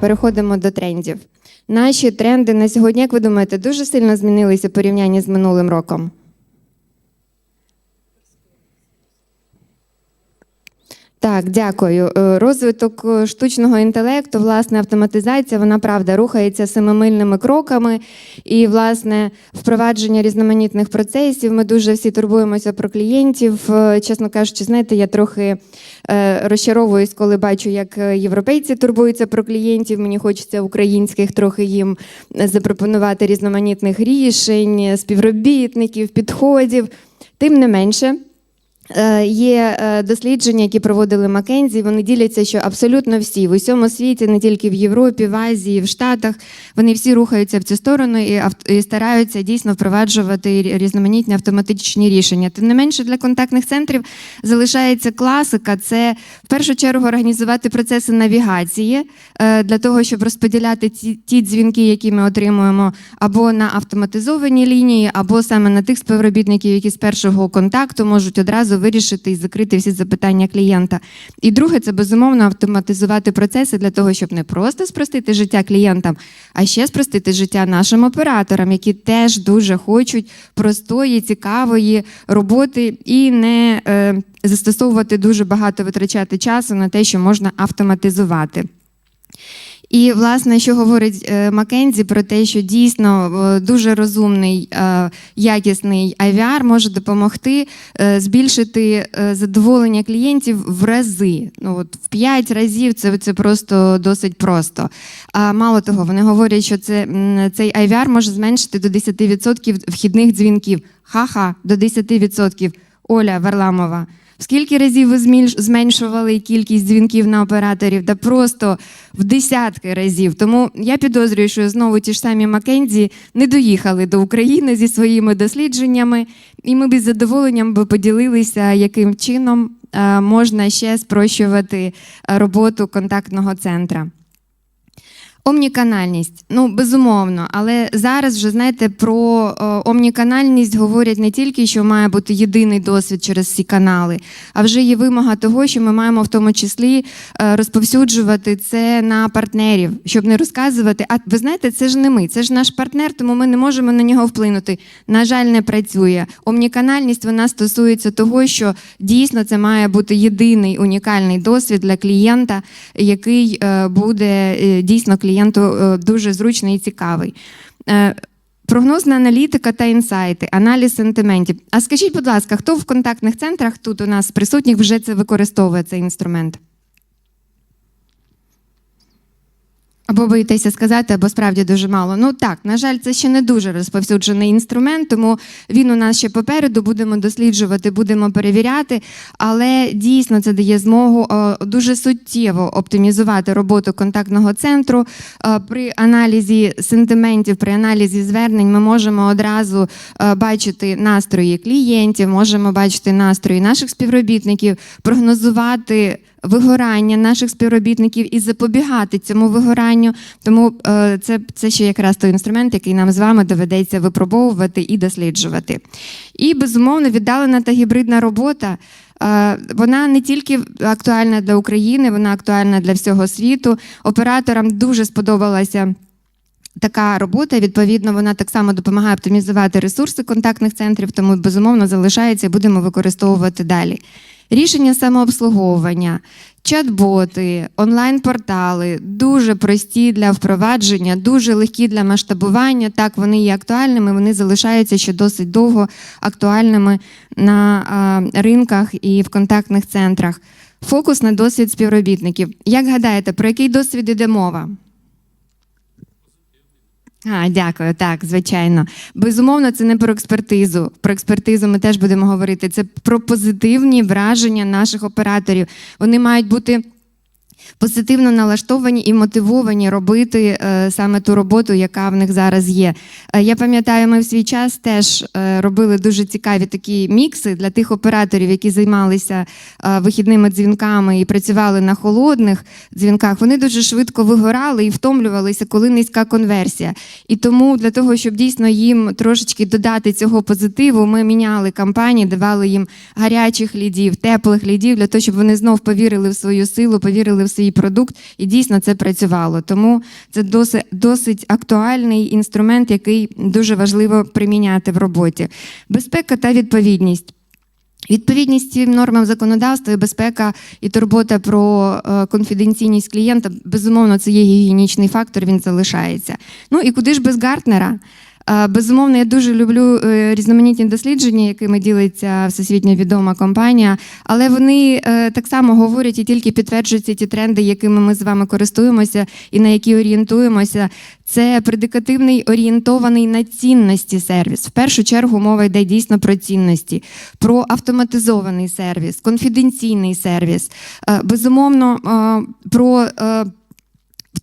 переходимо до трендів. Наші тренди на сьогодні, як ви думаєте, дуже сильно змінилися в порівнянні з минулим роком? Так, дякую. Е, Розвиток е, штучного інтелекту, власне, автоматизація, вона правда рухається семимильними кроками. І, власне, впровадження різноманітних процесів. Ми дуже всі турбуємося про клієнтів. Е, Чесно кажучи, знаєте, я трохи розчаровуюсь, коли бачу, як європейці турбуються про клієнтів. Мені хочеться українських трохи їм запропонувати різноманітних рішень, співробітників, підходів. Тим не менше. Е, Є е, дослідження, які проводили Маккензі. Вони діляться, що абсолютно всі в усьому світі, не тільки в Європі, в Азії, в Штатах, вони всі рухаються в цю сторону і, стараються дійсно впроваджувати різноманітні автоматичні рішення. Тим не менше, для контактних центрів залишається класика. Це в першу чергу організувати процеси навігації е, для того, щоб розподіляти ті, ті дзвінки, які ми отримуємо, або на автоматизовані лінії, або саме на тих співробітників, які з першого контакту можуть одразу вирішити і закрити всі запитання клієнта. І друге, це безумовно автоматизувати процеси для того, щоб не просто спростити життя клієнтам, а ще спростити життя нашим операторам, які теж дуже хочуть простої, цікавої роботи і не е, застосовувати дуже багато витрачати часу на те, що можна автоматизувати. І, власне, що говорить е, Маккензі про те, що дійсно е, дуже розумний, е, якісний IVR може допомогти збільшити задоволення клієнтів в рази. Ну, от в 5 разів це, це просто досить просто. А мало того, вони говорять, що це, цей IVR може зменшити до 10% вхідних дзвінків. Ха-ха, до 10%. Оля Варламова. Скільки разів ви зменшували кількість дзвінків на операторів? Та просто в десятки разів. Тому я підозрюю, що знову ті ж самі Маккензі не доїхали до України зі своїми дослідженнями, і ми б із задоволенням би поділилися, яким чином е, можна ще спрощувати е, роботу контактного центра. Омніканальність, ну безумовно, але зараз вже знаєте про е, омніканальність говорять не тільки, що має бути єдиний досвід через всі канали, а вже є вимога того, що ми маємо в тому числі е, розповсюджувати це на партнерів, щоб не розказувати. А ви знаєте, це ж не ми, це ж наш партнер, тому ми не можемо на нього вплинути. На жаль, не працює. Омніканальність вона стосується того, що дійсно це має бути єдиний унікальний досвід для клієнта, який е, буде дійсно клієнту е, дуже зручний і цікавий. Е, Прогнозна аналітика та інсайти, аналіз сентиментів. А скажіть, будь ласка, хто в контактних центрах тут у нас присутніх вже це використовує цей інструмент? Або боїтеся сказати, або справді дуже мало. Ну так, на жаль, це ще не дуже розповсюджений інструмент, тому він у нас ще попереду. Будемо досліджувати, будемо перевіряти. Але дійсно це дає змогу е, дуже суттєво оптимізувати роботу контактного центру. Е, При аналізі сентиментів, при аналізі звернень ми можемо одразу е, бачити настрої клієнтів, можемо бачити настрої наших співробітників, прогнозувати вигорання наших співробітників і запобігати цьому вигоранню. Тому е, це, це ще якраз той інструмент, який нам з вами доведеться випробовувати і досліджувати. І безумовно віддалена та гібридна робота. е, Вона не тільки актуальна для України, вона актуальна для всього світу. Операторам дуже сподобалася. Така робота, відповідно, вона так само допомагає оптимізувати ресурси контактних центрів, тому безумовно залишається і будемо використовувати далі. Рішення самообслуговування, чат-боти, онлайн-портали дуже прості для впровадження, дуже легкі для масштабування. Так, вони є актуальними, вони залишаються ще досить довго актуальними на а, ринках і в контактних центрах. Фокус на досвід співробітників. Як гадаєте, про який досвід іде мова? А, дякую, так, звичайно. Безумовно, це не про експертизу. Про експертизу ми теж будемо говорити. Це про позитивні враження наших операторів. Вони мають бути. Позитивно налаштовані і мотивовані робити е, саме ту роботу, яка в них зараз є. Е, я пам'ятаю, ми в свій час теж е, робили дуже цікаві такі мікси для тих операторів, які займалися вихідними дзвінками і працювали на холодних дзвінках. Вони дуже швидко вигорали і втомлювалися, коли низька конверсія. І тому для того, щоб дійсно їм трошечки додати цього позитиву, ми міняли кампанії, давали їм гарячих лідів, теплих лідів, для того, щоб вони знов повірили в свою силу, повірили в свій продукт, і дійсно це працювало. Тому це досить, досить актуальний інструмент, який дуже важливо приміняти в роботі. Безпека та відповідність. Відповідність цим нормам законодавства і безпека і турбота про е, конфіденційність клієнта, безумовно, це є гігієнічний фактор, він залишається. Ну і куди ж без Гартнера? Безумовно, я дуже люблю е, різноманітні дослідження, якими ділиться всесвітньо відома компанія, але вони е, так само говорять і тільки підтверджуються ті тренди, якими ми з вами користуємося і на які орієнтуємося. Це предикативний орієнтований на цінності сервіс. В першу чергу мова йде дійсно про цінності, про автоматизований сервіс, конфіденційний сервіс, е, безумовно, про.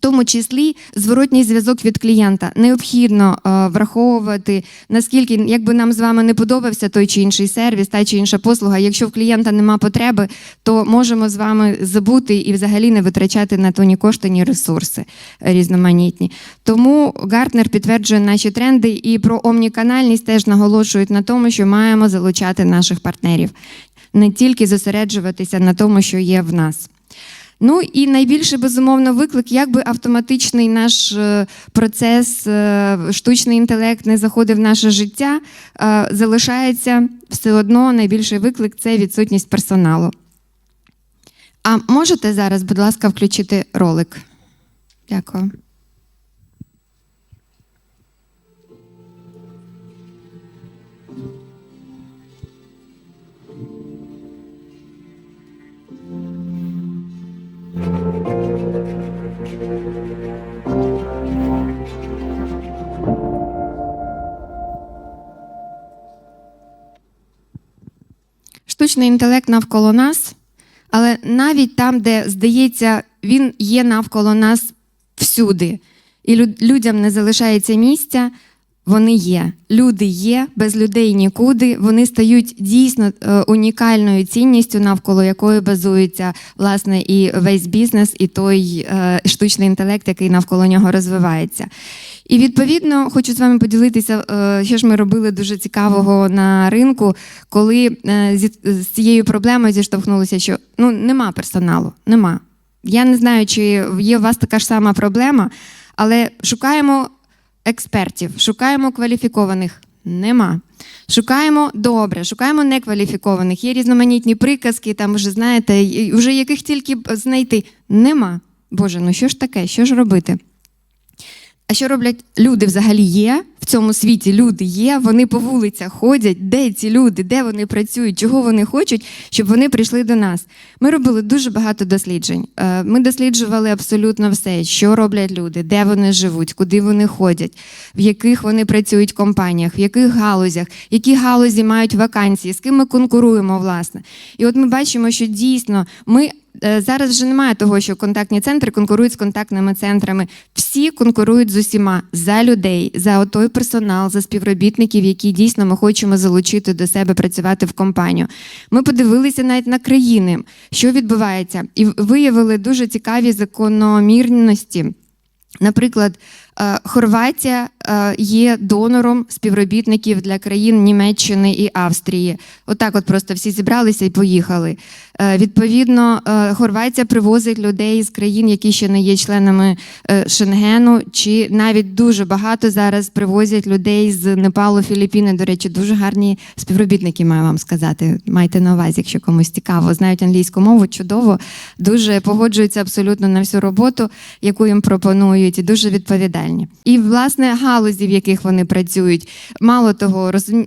Тому числі зворотній зв'язок від клієнта необхідно е, враховувати наскільки, якби нам з вами не подобався той чи інший сервіс, та чи інша послуга. Якщо в клієнта нема потреби, то можемо з вами забути і взагалі не витрачати на то ні кошти, ні ресурси різноманітні. Тому Гартнер підтверджує наші тренди і про омніканальність теж наголошують на тому, що маємо залучати наших партнерів, не тільки зосереджуватися на тому, що є в нас. Ну і найбільше безумовно виклик, якби автоматичний наш е, процес, е, штучний інтелект не заходив в наше життя, е, залишається все одно найбільший виклик це відсутність персоналу. А можете зараз, будь ласка, включити ролик? Дякую. Штучний інтелект навколо нас, але навіть там, де здається, він є навколо нас всюди, і людям не залишається місця. Вони є. Люди є, без людей нікуди. Вони стають дійсно е, унікальною цінністю, навколо якої базується власне і весь бізнес, і той е, штучний інтелект, який навколо нього розвивається. І відповідно хочу з вами поділитися, е, що ж ми робили дуже цікавого на ринку, коли з цією проблемою зіштовхнулися, що ну нема персоналу, нема. Я не знаю, чи є у вас така ж сама проблема, але шукаємо експертів, шукаємо кваліфікованих. Нема. Шукаємо добре, шукаємо некваліфікованих. Є різноманітні приказки, там вже знаєте, вже яких тільки знайти. Нема. Боже, ну що ж таке? Що ж робити? А що роблять люди взагалі є в цьому світі? Люди є, вони по вулицях ходять. Де ці люди, де вони працюють, чого вони хочуть, щоб вони прийшли до нас. Ми робили дуже багато досліджень. Е, Ми досліджували абсолютно все, що роблять люди, де вони живуть, куди вони ходять, в яких вони працюють компаніях, в яких галузях, які галузі мають вакансії, з ким ми конкуруємо, власне. І от ми бачимо, що дійсно ми. е, Зараз вже немає того, що контактні центри конкурують з контактними центрами. Всі конкурують з усіма за людей, за той персонал, за співробітників, які дійсно ми хочемо залучити до себе працювати в компанію. Ми подивилися навіть на країни, що відбувається, і виявили дуже цікаві закономірності. Наприклад, е, Хорватія є донором співробітників для країн Німеччини і Австрії. Отак, от просто всі зібралися і поїхали. Е, Відповідно, е, Хорватія привозить людей з країн, які ще не є членами е, Шенгену, чи навіть дуже багато зараз привозять людей з Непалу, Філіппіни. До речі, дуже гарні співробітники, маю вам сказати. Майте на увазі, якщо комусь цікаво. Знають англійську мову, чудово, дуже погоджуються абсолютно на всю роботу, яку їм пропонують, і дуже відповідальні. І власне галузі, в яких вони працюють. Мало того, розум...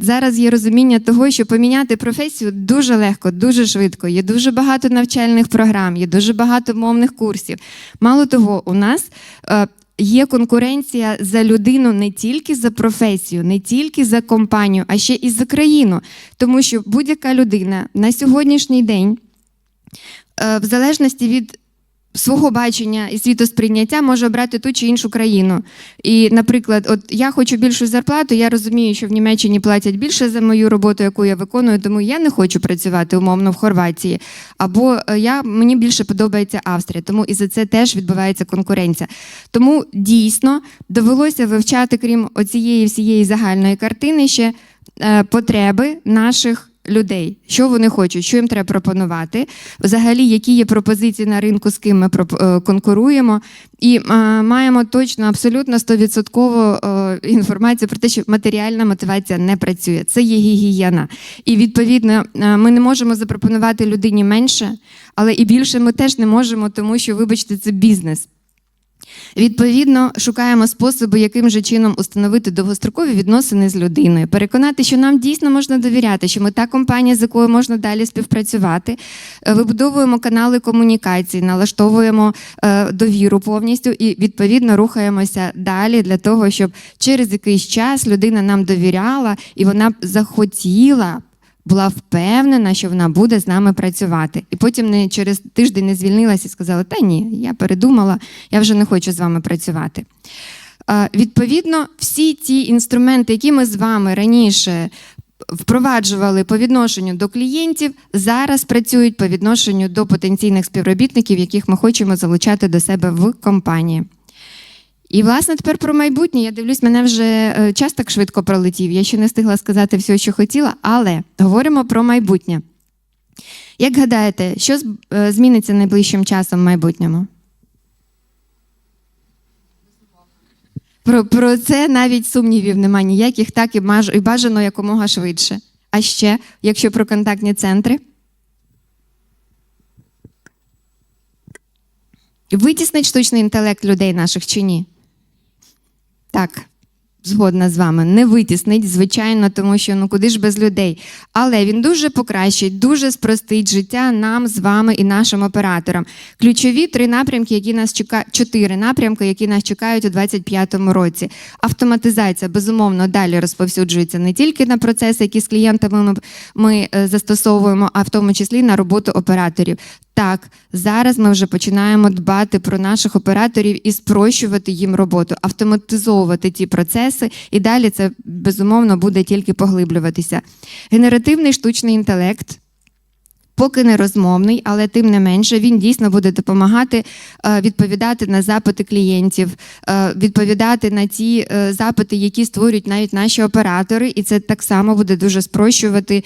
зараз є розуміння того, що поміняти професію дуже легко, дуже швидко. Є дуже багато навчальних програм, є дуже багато мовних курсів. Мало того, у нас. е, Є конкуренція за людину не тільки за професію, не тільки за компанію, а ще і за країну. Тому що будь-яка людина на сьогоднішній день, е, в залежності від свого бачення і світосприйняття, може обрати ту чи іншу країну. І, наприклад, от я хочу більшу зарплату, я розумію, що в Німеччині платять більше за мою роботу, яку я виконую, тому я не хочу працювати умовно в Хорватії. Або е, я, мені більше подобається Австрія, тому і за це теж відбувається конкуренція. Тому дійсно довелося вивчати, крім оцієї всієї загальної картини, ще е, потреби наших людей, що вони хочуть, що їм треба пропонувати, взагалі, які є пропозиції на ринку, з ким ми е, конкуруємо, і е, маємо точно абсолютно 100% е, інформацію про те, що матеріальна мотивація не працює. Це є гігієна. І відповідно ми не можемо запропонувати людині менше, але і більше ми теж не можемо, тому що, вибачте, це бізнес. Відповідно, шукаємо способи, яким же чином установити довгострокові відносини з людиною, переконати, що нам дійсно можна довіряти, що ми та компанія, з якою можна далі співпрацювати. Е, Вибудовуємо канали комунікації, налаштовуємо е, довіру повністю і відповідно рухаємося далі для того, щоб через якийсь час людина нам довіряла і вона захотіла. Була впевнена, що вона буде з нами працювати, і потім не через тиждень не звільнилася і сказала: Та ні, я передумала, я вже не хочу з вами працювати. Відповідно, всі ті інструменти, які ми з вами раніше впроваджували по відношенню до клієнтів, зараз працюють по відношенню до потенційних співробітників, яких ми хочемо залучати до себе в компанії. І, власне, тепер про майбутнє. Я дивлюсь, мене вже е, час так швидко пролетів. Я ще не встигла сказати все, що хотіла, але говоримо про майбутнє. Як гадаєте, що е, зміниться найближчим часом в майбутньому? Про, про це навіть сумнівів немає ніяких, так і бажано якомога швидше. А ще, якщо про контактні центри. Витіснить штучний інтелект людей наших чи ні? Так, згодна з вами. Не витіснить, звичайно, тому що ну куди ж без людей. Але він дуже покращить, дуже спростить життя нам з вами і нашим операторам. Ключові три напрямки, які нас чекають, чотири напрямки, які нас чекають у 2025 році. Автоматизація безумовно далі розповсюджується не тільки на процеси, які з клієнтами ми, ми е, застосовуємо, а в тому числі на роботу операторів. Так, зараз ми вже починаємо дбати про наших операторів і спрощувати їм роботу, автоматизовувати ті процеси, і далі це безумовно буде тільки поглиблюватися. Генеративний штучний інтелект. Поки не розмовний, але тим не менше він дійсно буде допомагати е, відповідати на запити клієнтів, е, відповідати на ті е, запити, які створюють навіть наші оператори, і це так само буде дуже спрощувати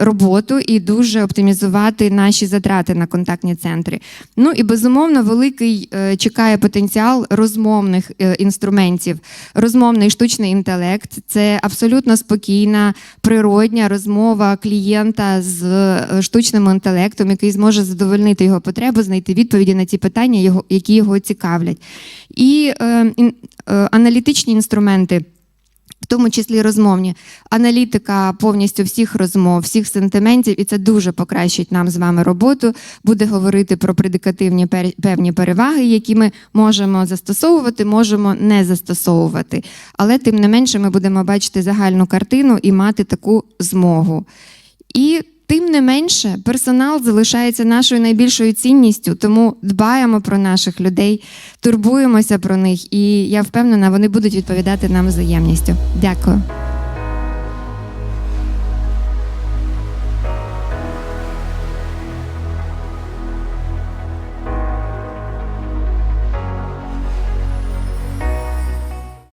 роботу і дуже оптимізувати наші затрати на контактні центри. Ну і безумовно, великий чекає потенціал розмовних інструментів. Розмовний штучний інтелект це абсолютно спокійна, природня розмова клієнта з е, штучним інтелектом, який зможе задовольнити його потребу, знайти відповіді на ті питання, які його цікавлять. І е, е, аналітичні інструменти. В тому числі розмовні аналітика повністю всіх розмов, всіх сентиментів, і це дуже покращить нам з вами роботу. Буде говорити про предикативні певні переваги, які ми можемо застосовувати, можемо не застосовувати. Але тим не менше ми будемо бачити загальну картину і мати таку змогу. І тим не менше, персонал залишається нашою найбільшою цінністю, тому дбаємо про наших людей, турбуємося про них, і я впевнена, вони будуть відповідати нам взаємністю. Дякую.